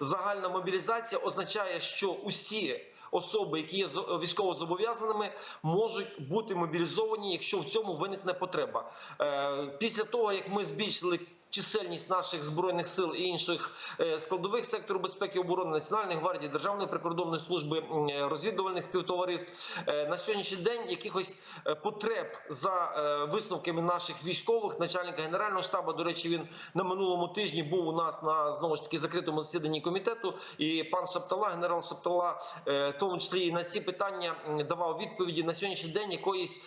загальна мобілізація означає, що усі особи, які є військово зобов'язаними, можуть бути мобілізовані, якщо в цьому виникне потреба. Е, Після того як ми збільшили. Чисельність наших збройних сил і інших е, складових сектору безпеки оборони Національної гвардії, Державної прикордонної служби, е, розвідувальних співтовариств Е, на сьогоднішній день якихось потреб за висновками наших військових, начальника генерального штабу. До речі, він на минулому тижні був у нас на знову ж таки закритому засіданні комітету. І пан Шаптала, генерал Шаптала, в тому числі і на ці питання давав відповіді на сьогоднішній день. Якоїсь,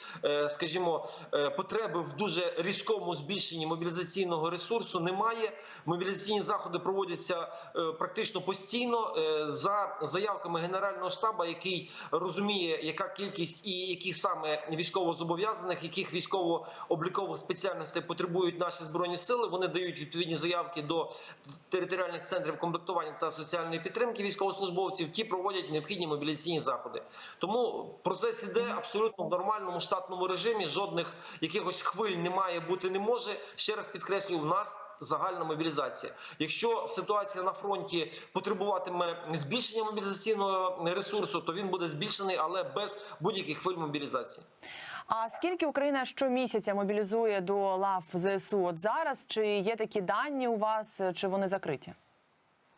скажімо, потреби в дуже різкому збільшенні мобілізаційного ресурсу немає. Мобілізаційні заходи проводяться е, практично постійно е, за заявками генерального штабу, який розуміє, яка кількість і яких саме військовозобов'язаних, яких військово-облікових спеціальностей потребують наші збройні сили. Вони дають відповідні заявки до територіальних центрів комплектування та соціальної підтримки військовослужбовців. Ті проводять необхідні мобілізаційні заходи. Тому процес іде абсолютно в нормальному штатному режимі. Жодних якихось хвиль немає бути не може. Ще раз підкреслюю, в нас загальна мобілізація. Якщо ситуація на фронті потребуватиме збільшення мобілізаційного ресурсу, то він буде збільшений, але без будь-яких хвиль мобілізації. А скільки Україна щомісяця мобілізує до лав ЗСУ от зараз? Чи є такі дані у вас, чи вони закриті?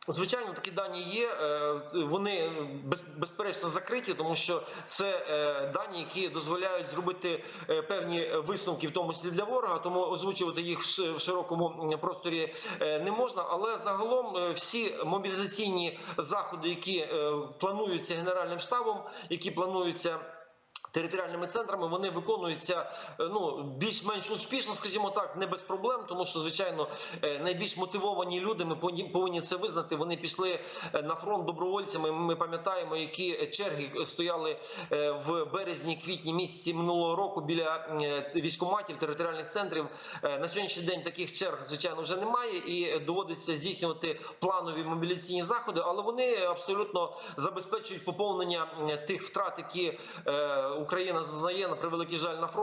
Звичайно, такі дані є. Е, Вони без- безперечно закриті, тому що це е, дані, які дозволяють зробити е, певні висновки, в тому числі для ворога. Тому озвучувати їх в широкому просторі е, не можна. Але загалом е, всі мобілізаційні заходи, які е, плануються генеральним штабом, які плануються. Територіальними центрами вони виконуються е, ну більш-менш успішно, скажімо так, не без проблем, тому що звичайно е, найбільш мотивовані люди. Ми повинні- це визнати. Вони пішли е, на фронт добровольцями. Ми пам'ятаємо, які черги стояли в березні-квітні місяці минулого року біля військоматів територіальних центрів. На сьогоднішній день таких черг звичайно вже немає, і доводиться здійснювати планові мобілізаційні заходи, але вони абсолютно забезпечують поповнення тих втрат, які Україна зазнає на превеликий жаль на фронті.